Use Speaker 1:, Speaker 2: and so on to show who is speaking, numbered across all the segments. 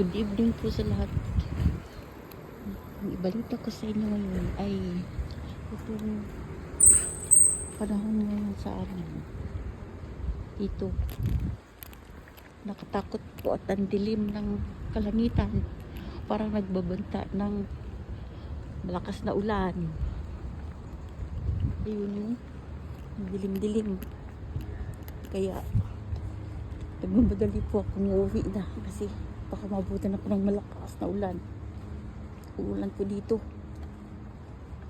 Speaker 1: Good evening po sa lahat. Ang ibalita ko sa inyo ngayon ay itong panahon ngayon sa amin. Dito. Nakatakot po at ang dilim ng kalangitan. Parang nagbabanta ng malakas na ulan. Ayun yun. Dilim-dilim. Kaya nagmamadali po akong uuwi na kasi baka mabutan ako ng malakas na ulan. Uulan po dito.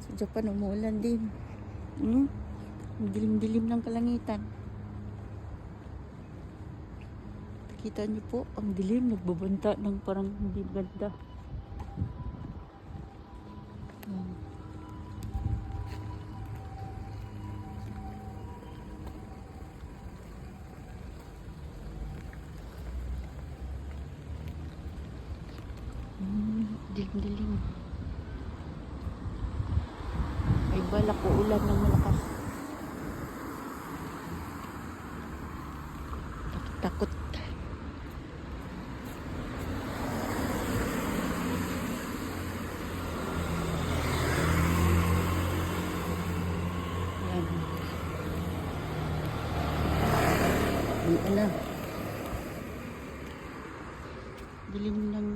Speaker 1: Sa Japan, umuulan din. Hmm? Dilim-dilim ng kalangitan. Kita niyo po, ang dilim, nagbabanta ng parang hindi ganda. Dilim-dilim. May balak o ulan ng malakas. Takot. Yan. Ang alam. Dilim ng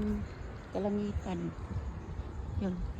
Speaker 2: กำลังมีกันยน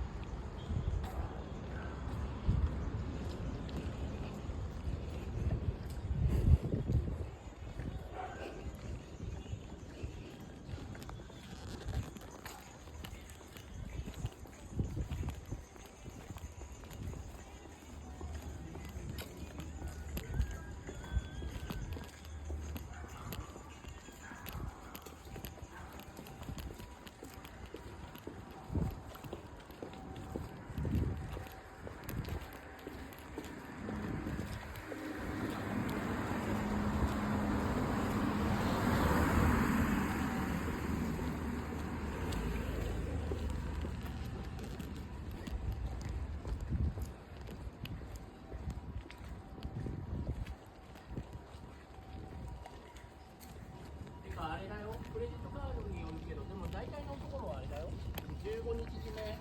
Speaker 2: 15日締め、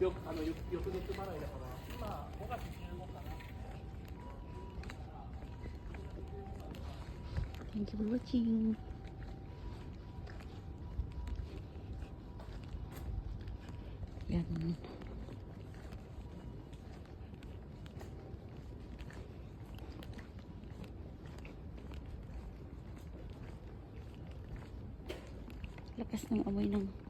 Speaker 2: よあの翌翌月払いだから、今、5月15かな。
Speaker 1: Thank you for watching. Yan. Lakas ng amoy ng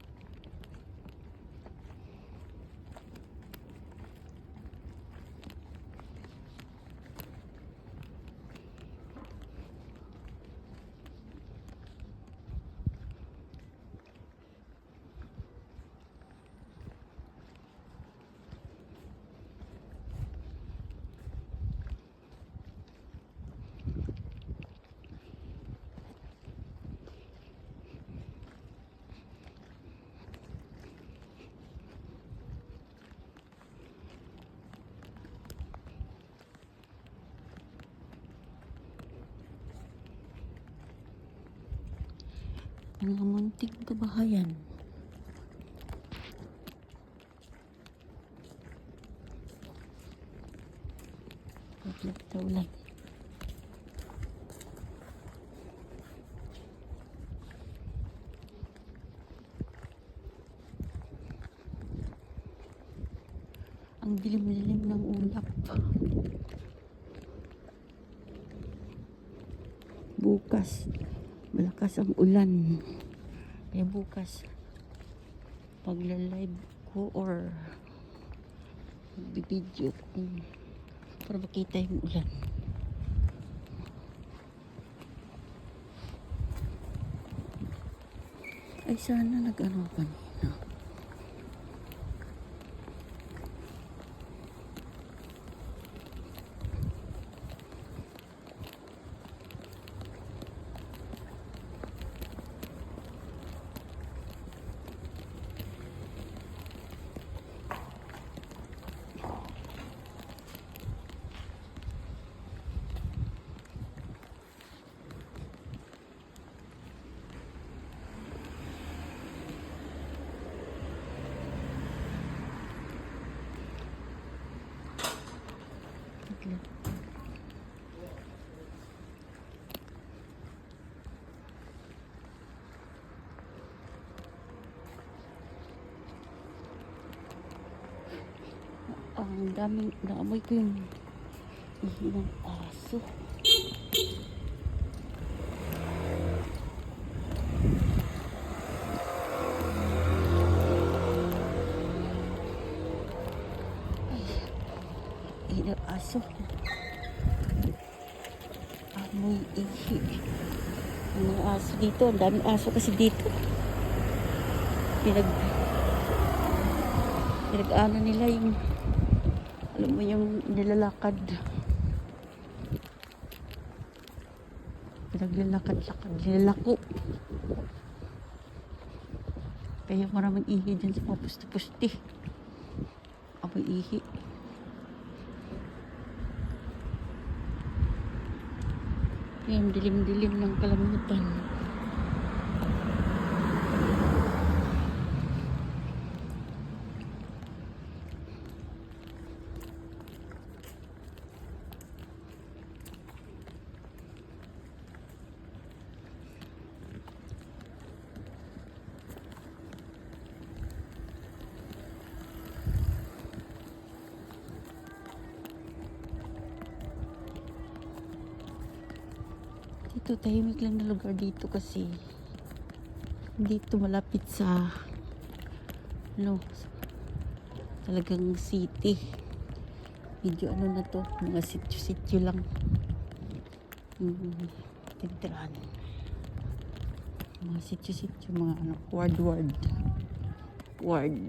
Speaker 1: mga munting kabahayan. Paglag na ulan. Ang dilim-dilim ng ulap. Bukas, malakas ang ulan. Kaya bukas, pagla-live ko or video ko para makita yung ulan. Ay sana nag-ano kanina. Sila. Ang daming naamoy ko yung ng aso. Ihi ng aso. Amoy ihi. Mga aso dito. Ang daming aso kasi dito. Pinag pinag-ano nila yung alam mo yung nilalakad pinaglalakad-lakad nilalako kaya maraming ihi dyan sa mga pusti-pusti amoy ihi yan dilim-dilim ng kalamutan Dito, tahimik lang na lugar dito kasi dito malapit sa ano talagang city. Medyo ano na to mga sityo-sityo lang. Hmm, tintiraan mga sityo-sityo mga ano ward ward. Ward.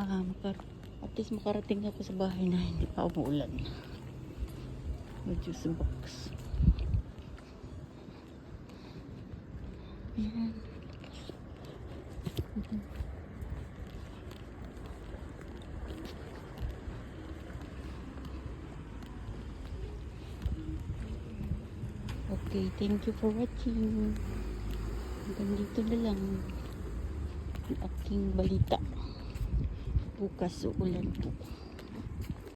Speaker 1: Ah makar at least makarating ako sa bahay na hindi pa umuulan medyo subok Ayan. Okay, thank you for watching. Hanggang dito na lang ang aking balita. Bukas uulan po.